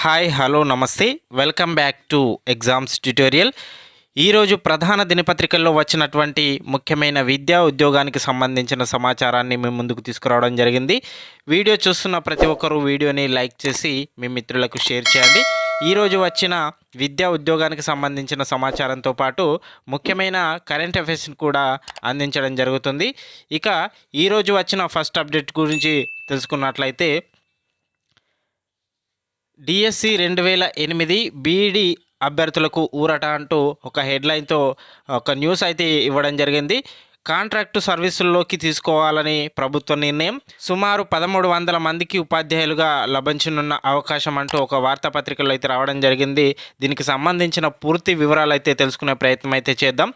Hi hello నమస్తే. Welcome back to exams tutorial. ఈరోజు ప్రధాన దినపత్రికల్లో వచ్చినటువంటి ముఖ్యమైన విద్యా ఉద్యోగానికి సంబంధించిన సమాచారాన్ని మేము ముందుకు తీసుకురావడం జరిగింది. వీడియో చూస్తున్న ప్రతి ఒక్కరూ వీడియోని లైక్ చేసి మీ మిత్రులకు షేర్ చేయండి. ఈరోజు వచ్చిన విద్యా ఉద్యోగానికి సంబంధించిన సమాచారంతో పాటు ముఖ్యమైన కరెంట్ అఫైర్స్ని కూడా అందించడం జరుగుతుంది. ఇక ఈరోజు వచ్చిన ఫస్ట్ అప్డేట్ గురించి తెలుసుకున్నట్లయితే డిఎస్సి రెండు వేల ఎనిమిది బీఈడి అభ్యర్థులకు ఊరట అంటూ ఒక హెడ్లైన్తో ఒక న్యూస్ అయితే ఇవ్వడం జరిగింది. కాంట్రాక్టు సర్వీసుల్లోకి తీసుకోవాలని ప్రభుత్వ నిర్ణయం. సుమారు పదమూడు వందల మందికి ఉపాధ్యాయులుగా లభించనున్న అవకాశం అంటూ ఒక వార్తాపత్రికలో అయితే రావడం జరిగింది. దీనికి సంబంధించిన పూర్తి వివరాలు అయితే తెలుసుకునే ప్రయత్నం అయితే చేద్దాం.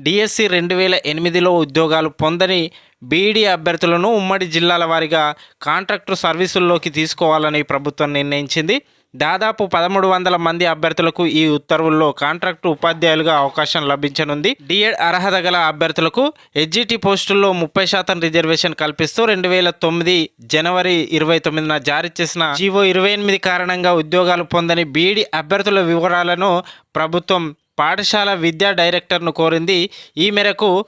డిఎస్సి రెండు వేల ఎనిమిదిలో ఉద్యోగాలు పొందని బీఈడి అభ్యర్థులను ఉమ్మడి జిల్లాల వారీగా కాంట్రాక్టు సర్వీసుల్లోకి తీసుకోవాలని ప్రభుత్వం నిర్ణయించింది. దాదాపు పదమూడు వందల మంది అభ్యర్థులకు ఈ ఉత్తర్వుల్లో కాంట్రాక్టు ఉపాధ్యాయులుగా అవకాశం లభించనుంది. డిఎడ్ అర్హత గల అభ్యర్థులకు హెచ్జిటి పోస్టుల్లో ముప్పై శాతం రిజర్వేషన్ కల్పిస్తూ రెండు వేల తొమ్మిది జనవరి ఇరవై తొమ్మిదిన జారీ చేసిన జీవో ఇరవై ఎనిమిది కారణంగా ఉద్యోగాలు పొందని బీఈడి అభ్యర్థుల వివరాలను ప్రభుత్వం పాఠశాల విద్యా డైరెక్టర్ను కోరింది. ఈ మేరకు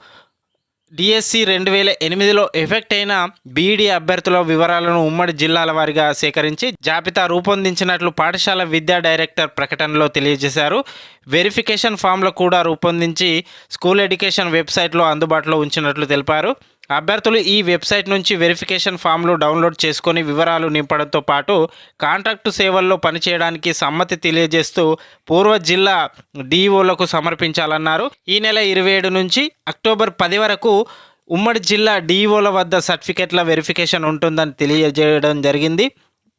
డిఎస్సి రెండు వేల ఎనిమిదిలో ఎఫెక్ట్ అయిన బీఈడీ అభ్యర్థుల వివరాలను ఉమ్మడి జిల్లాల వారిగా సేకరించి జాబితా రూపొందించినట్లు పాఠశాల విద్యా డైరెక్టర్ ప్రకటనలో తెలియజేశారు. వెరిఫికేషన్ ఫామ్లు కూడా రూపొందించి స్కూల్ ఎడ్యుకేషన్ వెబ్సైట్లో అందుబాటులో ఉంచినట్లు తెలిపారు. అభ్యర్థులు ఈ వెబ్సైట్ నుంచి వెరిఫికేషన్ ఫామ్లు డౌన్లోడ్ చేసుకొని వివరాలు నింపడంతో పాటు కాంట్రాక్టు సేవల్లో పనిచేయడానికి సమ్మతి తెలియజేస్తూ పూర్వ జిల్లా డిఈఓలకు సమర్పించాలన్నారు. ఈ నెల ఇరవై ఏడు నుంచి అక్టోబర్ పది వరకు ఉమ్మడి జిల్లా డిఈఓల వద్ద సర్టిఫికెట్ల వెరిఫికేషన్ ఉంటుందని తెలియజేయడం జరిగింది.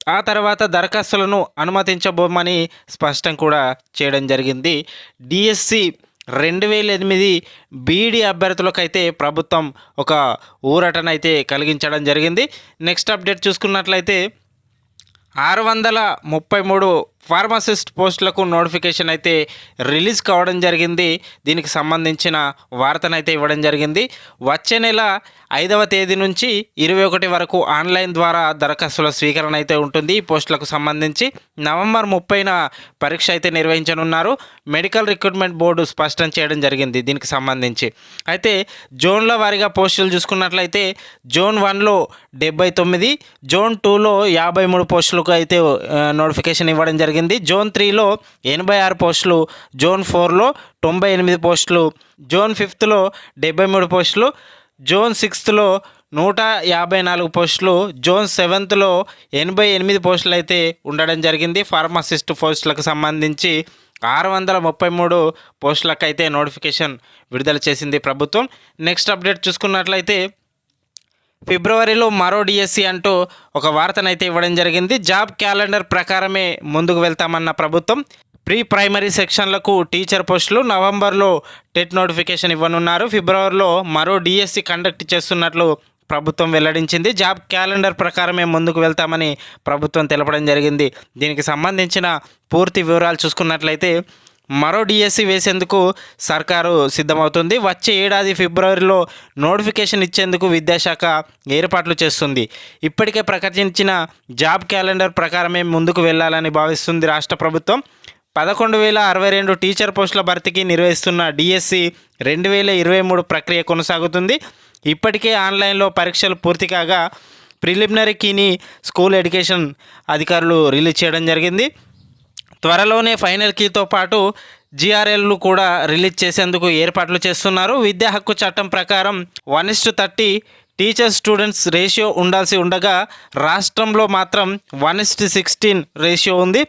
ఆ తర్వాత దరఖాస్తులను అనుమతించబోమని స్పష్టం కూడా చేయడం జరిగింది. డిఎస్సి రెండు వేల ఎనిమిది బీడీ అభ్యర్థులకైతే ప్రభుత్వం ఒక ఊరటనైతే కలిగించడం జరిగింది. నెక్స్ట్ అప్డేట్ చూసుకున్నట్లయితే ఆరు వందల ముప్పై మూడు ఫార్మసిస్ట్ పోస్టులకు నోటిఫికేషన్ అయితే రిలీజ్ కావడం జరిగింది. దీనికి సంబంధించిన వార్తనైతే ఇవ్వడం జరిగింది. వచ్చే నెల ఐదవ తేదీ నుంచి ఇరవై ఒకటి వరకు ఆన్లైన్ ద్వారా దరఖాస్తుల స్వీకరణ అయితే ఉంటుంది. ఈ పోస్టులకు సంబంధించి నవంబర్ ముప్పైన పరీక్ష అయితే నిర్వహించనున్నారు. మెడికల్ రిక్రూట్మెంట్ బోర్డు స్పష్టం చేయడం జరిగింది దీనికి సంబంధించి. అయితే జోన్ల వారీగా పోస్టులు చూసుకున్నట్లయితే జోన్ వన్లో డెబ్బై తొమ్మిది జోన్ టూలో యాభై మూడు పోస్టులకు అయితే నోటిఫికేషన్ ఇవ్వడం జరిగింది. జోన్ త్రీలో ఎనభై ఆరు పోస్టులు జోన్ ఫోర్లో తొంభై ఎనిమిది పోస్టులు జోన్ ఫిఫ్త్లో డెబ్బై మూడు పోస్టులు జోన్ సిక్స్త్లో నూట యాభై నాలుగు పోస్టులు జోన్ సెవెంత్లో ఎనభై ఎనిమిది పోస్టులు అయితే ఉండడం జరిగింది. ఫార్మసిస్ట్ పోస్టులకు సంబంధించి ఆరు వందల ముప్పై మూడు పోస్టులకు అయితే నోటిఫికేషన్ విడుదల చేసింది ప్రభుత్వం. నెక్స్ట్ అప్డేట్ చూసుకున్నట్లయితే ఫిబ్రవరిలో మరో డిఎస్సి అంటూ ఒక వార్తనైతే ఇవ్వడం జరిగింది. జాబ్ క్యాలెండర్ ప్రకారమే ముందుకు వెళ్తామన్న ప్రభుత్వం ప్రీ ప్రైమరీ సెక్షన్లకు టీచర్ పోస్టులు నవంబర్లో టెట్ నోటిఫికేషన్ ఇవ్వనున్నారు. ఫిబ్రవరిలో మరో డిఎస్సి కండక్ట్ చేస్తున్నట్లు ప్రభుత్వం వెల్లడించింది. జాబ్ క్యాలెండర్ ప్రకారమే ముందుకు వెళ్తామని ప్రభుత్వం తెలపడం జరిగింది. దీనికి సంబంధించిన పూర్తి వివరాలు చూసుకున్నట్లయితే మరో డిఎస్సి వేసేందుకు సర్కారు సిద్ధమవుతుంది. వచ్చే ఏడాది ఫిబ్రవరిలో నోటిఫికేషన్ ఇచ్చేందుకు విద్యాశాఖ ఏర్పాట్లు చేస్తుంది. ఇప్పటికే ప్రకటించిన జాబ్ క్యాలెండర్ ప్రకారమే ముందుకు వెళ్ళాలని భావిస్తుంది రాష్ట్ర ప్రభుత్వం. పదకొండు వేల అరవై రెండు టీచర్ పోస్టుల భర్తీకి నిర్వహిస్తున్న డిఎస్సి రెండు వేల ఇరవై మూడు ప్రక్రియ కొనసాగుతుంది. ఇప్పటికే ఆన్లైన్లో పరీక్షలు పూర్తి కాగా ప్రిలిమినరీ కీని స్కూల్ ఎడ్యుకేషన్ అధికారులు రిలీజ్ చేయడం జరిగింది. త్వరలోనే ఫైనల్ కీతో పాటు జీఆర్ఎల్ను కూడా రిలీజ్ చేసేందుకు ఏర్పాట్లు చేస్తున్నారు. విద్యా హక్కు చట్టం ప్రకారం one is thirty teacher students ratio ఉండాల్సి ఉండగా రాష్ట్రంలో మాత్రం వన్ ఇస్ సిక్స్టీన్ రేషియో ఉంది.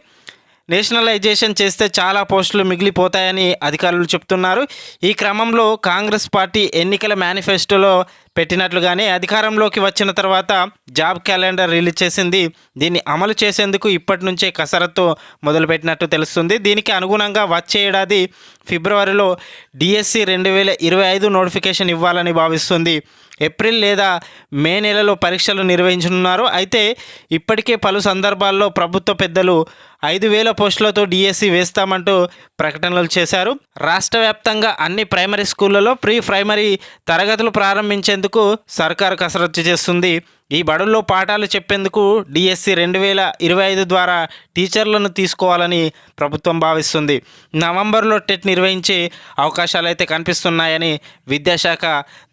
నేషనలైజేషన్ చేస్తే చాలా పోస్టులు మిగిలిపోతాయని అధికారులు చెప్తున్నారు. ఈ క్రమంలో కాంగ్రెస్ పార్టీ ఎన్నికల మేనిఫెస్టోలో పెట్టినట్లుగానే అధికారంలోకి వచ్చిన తర్వాత జాబ్ క్యాలెండర్ రిలీజ్ చేసింది. దీన్ని అమలు చేసేందుకు ఇప్పటి నుంచే కసరత్తు మొదలుపెట్టినట్టు తెలుస్తుంది. దీనికి అనుగుణంగా వచ్చే ఏడాది ఫిబ్రవరిలో డిఎస్సి రెండు వేల ఇరవై ఐదు నోటిఫికేషన్ ఇవ్వాలని భావిస్తుంది. ఏప్రిల్ లేదా మే నెలలో పరీక్షలు నిర్వహించనున్నారు. అయితే ఇప్పటికే పలు సందర్భాల్లో ప్రభుత్వ పెద్దలు ఐదు వేల పోస్టులతో డిఎస్సి వేస్తామంటూ ప్రకటనలు చేశారు. రాష్ట్ర వ్యాప్తంగా అన్ని ప్రైమరీ స్కూళ్ళలో ప్రీ ప్రైమరీ తరగతులు ప్రారంభించేందుకు సర్కారు కసరత్తు చేస్తుంది. ఈ బడుల్లో పాఠాలు చెప్పేందుకు డిఎస్సి రెండు వేల ఇరవై ఐదు ద్వారా టీచర్లను తీసుకోవాలని ప్రభుత్వం భావిస్తుంది. నవంబర్లో టెట్ నిర్వహించే అవకాశాలు అయితే కనిపిస్తున్నాయని విద్యాశాఖ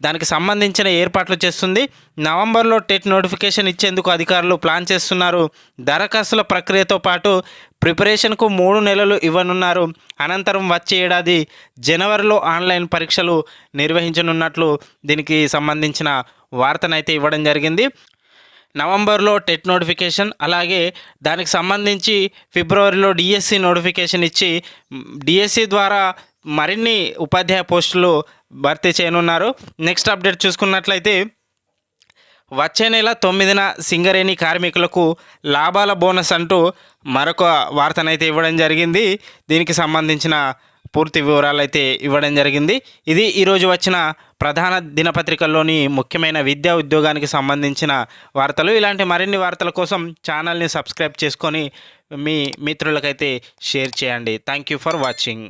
దానికి సంబంధించిన ఏర్పాట్లు చేస్తుంది. నవంబర్లో టెట్ నోటిఫికేషన్ ఇచ్చేందుకు అధికారులు ప్లాన్ చేస్తున్నారు. దరఖాస్తుల ప్రక్రియతో పాటు ప్రిపరేషన్కు మూడు నెలలు ఇవ్వనున్నారు. అనంతరం వచ్చే ఏడాది జనవరిలో ఆన్లైన్ పరీక్షలు నిర్వహించనున్నట్లు దీనికి సంబంధించిన వార్తనైతే ఇవ్వడం జరిగింది. నవంబర్లో టెట్ నోటిఫికేషన్ అలాగే దానికి సంబంధించి ఫిబ్రవరిలో డిఎస్సి నోటిఫికేషన్ ఇచ్చి డిఎస్సి ద్వారా మరిన్ని ఉపాధ్యాయ పోస్టులు భర్తీ చేయనున్నారు. నెక్స్ట్ అప్డేట్ చూసుకున్నట్లయితే వచ్చే నెల తొమ్మిదిన సింగరేణి కార్మికులకు లాభాల బోనస్ అంటూ మరొక వార్తనైతే ఇవ్వడం జరిగింది. దీనికి సంబంధించిన పూర్తి వివరాలు అయితే ఇవ్వడం జరిగింది. ఇది ఈరోజు వచ్చిన ప్రధాన దినపత్రికల్లోని ముఖ్యమైన విద్యా ఉద్యోగానికి సంబంధించిన వార్తలు. ఇలాంటి మరిన్ని వార్తల కోసం ఛానల్ని సబ్స్క్రైబ్ చేసుకొని మీ మిత్రులకైతే షేర్ చేయండి. Thank you for watching.